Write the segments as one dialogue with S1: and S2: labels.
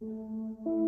S1: В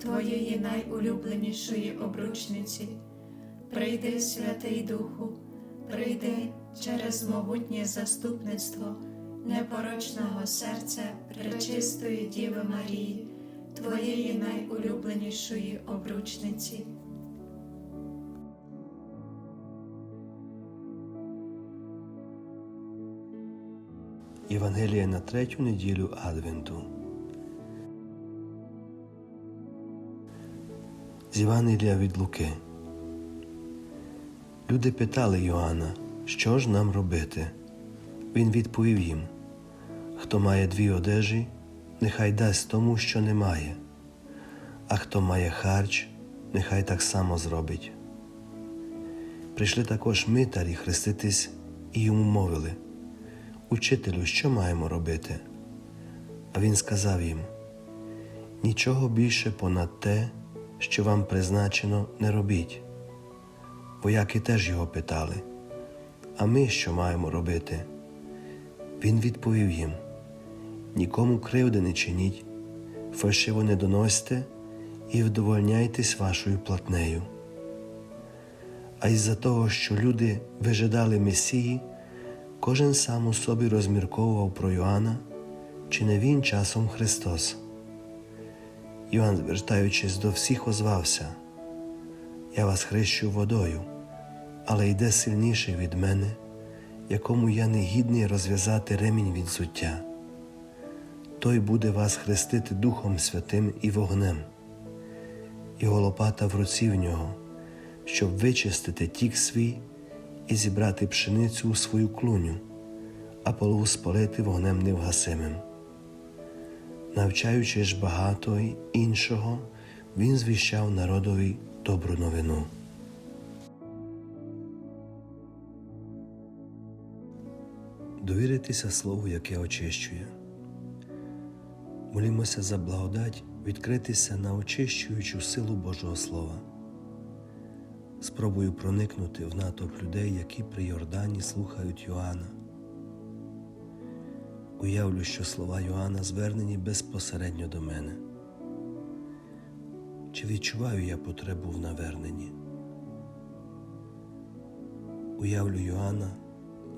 S1: Твоєї найулюбленішої обручниці. Прийди, Святий Духу, прийди через могутнє заступництво непорочного серця пречистої Діви Марії, Твоєї найулюбленішої обручниці.
S2: Євангелія на третю неділю Адвенту. З Євангелія від Луки. Люди питали Йоанна, що ж нам робити? Він відповів їм: Хто має дві одежі, нехай дасть тому, що не має, а хто має харч, нехай так само зробить. Прийшли також митарі хреститись і йому мовили. Учителю, що маємо робити? А він сказав їм: Нічого більше понад те, що вам призначено, не робіть. Вояки теж його питали, а ми що маємо робити? Він відповів їм: Нікому кривди не чиніть, фальшиво не доносьте і вдовольняйтесь вашою платнею. А із-за того, що люди вижидали Месії, Кожен сам у собі розмірковував про Йоанна, чи не він часом Христос. Йоанн, звертаючись до всіх, озвався Я вас хрещу водою, але йде сильніший від мене, якому я не гідний розв'язати ремінь від зуття. Той буде вас хрестити Духом Святим і вогнем, його лопата в руці в нього, щоб вичистити тік свій і зібрати пшеницю у свою клуню, а полову спалити вогнем невгасимим. Навчаючи ж багато іншого, він звіщав народові добру новину. Довіритися Слову, яке очищує. Молімося за благодать відкритися на очищуючу силу Божого Слова. Спробую проникнути в натовп людей, які при Йордані слухають Йоанна. Уявлю, що слова Йоанна звернені безпосередньо до мене. Чи відчуваю я потребу в наверненні? Уявлю Йоанна,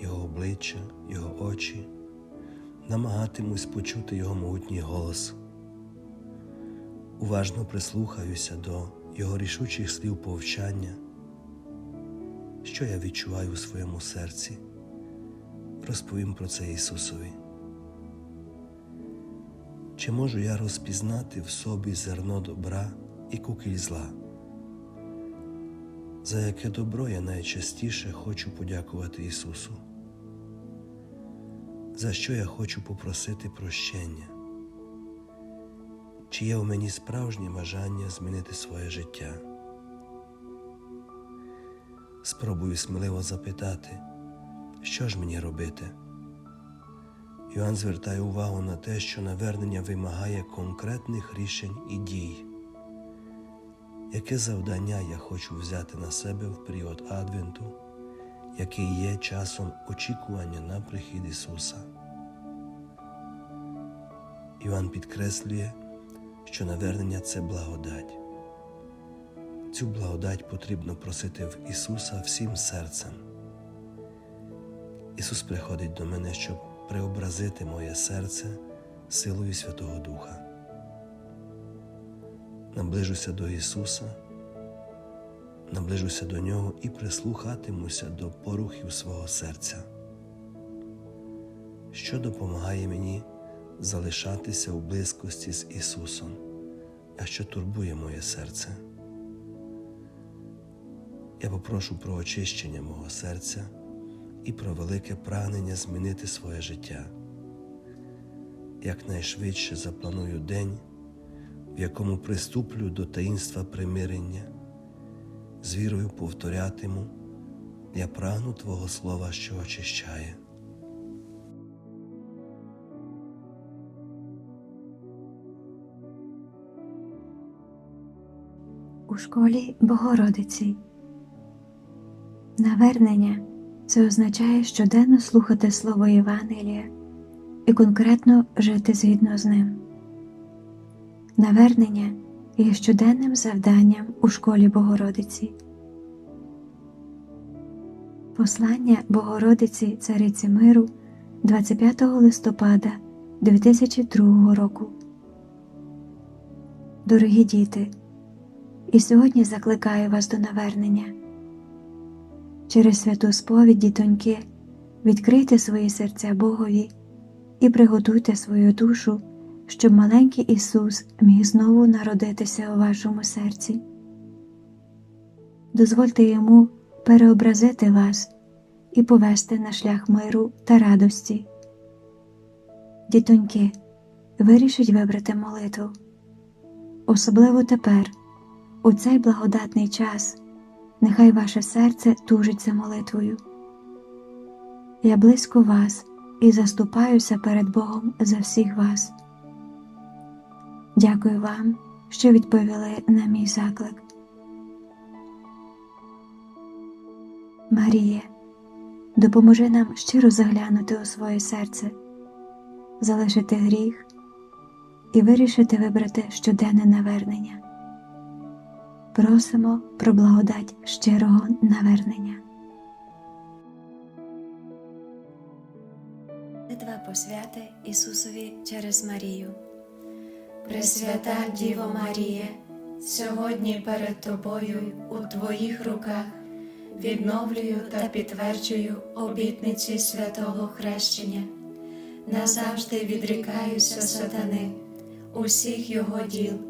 S2: його обличчя, його очі, намагатимусь почути його могутній голос. Уважно прислухаюся до його рішучих слів повчання що я відчуваю у своєму серці, розповім про це Ісусові. Чи можу я розпізнати в собі зерно добра і кукіль зла? За яке добро я найчастіше хочу подякувати Ісусу? За що я хочу попросити прощення? Чи є в мені справжнє бажання змінити своє життя? Спробую сміливо запитати, що ж мені робити. Йоанн звертає увагу на те, що навернення вимагає конкретних рішень і дій. Яке завдання я хочу взяти на себе в період Адвенту, який є часом очікування на прихід Ісуса? Іван підкреслює, що навернення це благодать. Цю благодать потрібно просити в Ісуса всім серцем. Ісус приходить до мене, щоб преобразити моє серце силою Святого Духа. Наближуся до Ісуса, наближуся до Нього і прислухатимуся до порухів свого серця, що допомагає мені залишатися у близькості з Ісусом, а що турбує моє серце. Я попрошу про очищення мого серця і про велике прагнення змінити своє життя. Якнайшвидше запланую день, в якому приступлю до таїнства примирення, з вірою повторятиму, я прагну Твого Слова, що очищає.
S1: у школі Богородиці. Навернення це означає щоденно слухати Слово Євангелія і конкретно жити згідно з ним. Навернення є щоденним завданням у школі Богородиці. Послання Богородиці Цариці Миру 25 листопада 2002 року. Дорогі діти, і сьогодні закликаю вас до навернення. Через святу сповідь, дітоньки, відкрийте свої серця Богові і приготуйте свою душу, щоб маленький Ісус міг знову народитися у вашому серці. Дозвольте йому переобразити вас і повести на шлях миру та радості. Дітоньки, вирішіть вибрати молитву, особливо тепер. У цей благодатний час нехай ваше серце тужить за молитвою. Я близько вас і заступаюся перед Богом за всіх вас. Дякую вам, що відповіли на мій заклик. Маріє, допоможи нам щиро заглянути у своє серце, залишити гріх і вирішити вибрати щоденне навернення. Просимо про благодать щирого навернення. Молитва посвяти Ісусові через Марію.
S3: Пресвята Діво Маріє, сьогодні перед Тобою у Твоїх руках відновлюю та підтверджую обітниці святого хрещення. Назавжди відрікаюся сатани, усіх його діл,